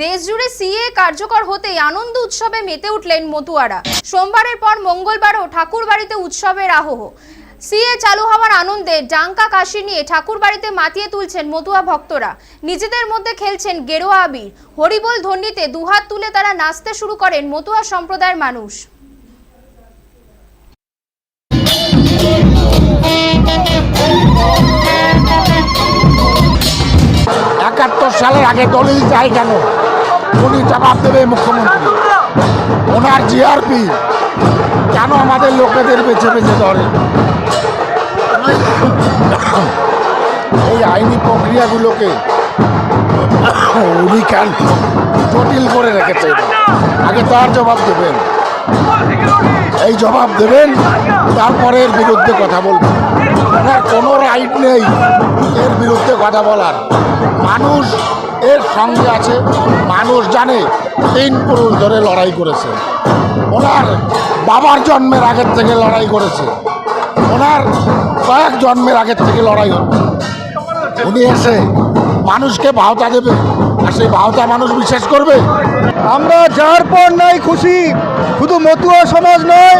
দেশজুড়ে সিএ কার্যকর হতেই আনন্দ উৎসবে মেতে উঠলেন মতুয়ারা। সোমবারের পর মঙ্গলবারও ঠাকুর বাড়িতে উৎসবের আহহ। সিএ চালু হওয়ার আনন্দে ডাঙ্কা কাশি নিয়ে ঠাকুর বাড়িতে মাতিয়ে তুলছেন মতুয়া ভক্তরা। নিজেদের মধ্যে খেলছেন গেরোয়া আবির। হরিবোল ধ্বনিতে দুহাত তুলে তারা নাচতে শুরু করেন মতুয়া সম্প্রদায়ের মানুষ। সালের আগে দলিল চাই কেন? উনি জবাব দেবে মুখ্যমন্ত্রী। ওনার জিআরপি কেন আমাদের লোকেদের বেছে বেছে ধরে? এই আইনি প্রক্রিয়াগুলোকে উনি কেন জটিল করে রেখেছে? আগে তার জবাব দেবেন। এই জবাব দেবেন, তারপরে এর বিরুদ্ধে কথা বলবেন। ওনার কোনো রাইট নেই। এর বিরুদ্ধে কথা বলার। মানুষ এর সঙ্গে আছে, মানুষ জানে তিন পুরুষ ধরে লড়াই করেছে। ওনার বাবার জন্মের আগের থেকে লড়াই করেছে। ওনার কয়েক জন্মের আগের থেকে লড়াই হচ্ছে। উনি এসে মানুষকে ভাওতা দেবে, আর সেই ভাওতা মানুষ বিশ্বাস করবে। আমরা যার পর নাই খুশি, শুধু মতুয়া সমাজ নয়,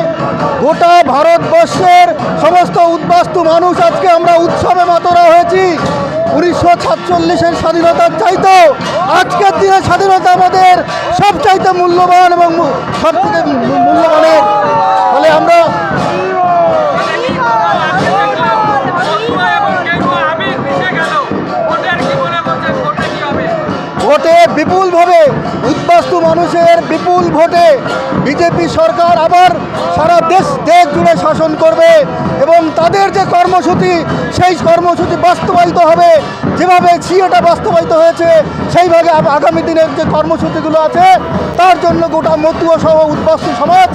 গোটা ভারতবর্ষের সমস্ত উদ্বাস্তু মানুষ আজকে আমরা উৎসবে মাতরা হয়েছি। উনিশশো সাতচল্লিশের স্বাধীনতার চাইতো আজকের দিনে স্বাধীনতা আমাদের সব চাইতে মূল্যবান এবং সব থেকে মূল্যবানের। ফলে আমরা ভোটে বিপুলভাবে উদ্বাস্তু মানুষের বিপুল ভোটে বিজেপি সরকার আবার সারা দেশ দেশ জুড়ে শাসন করবে এবং তাদের যে কর্মসূচি, সেই কর্মসূচি বাস্তবায়িত হবে। যেভাবে সিএটা বাস্তবায়িত হয়েছে, সেইভাবে আগামী দিনের যে কর্মসূচিগুলো আছে, তার জন্য গোটা মতুয়া সহ উদ্বাস্তু সমাজ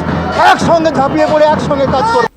একসঙ্গে ঝাঁপিয়ে পড়ে, একসঙ্গে কাজ করবে।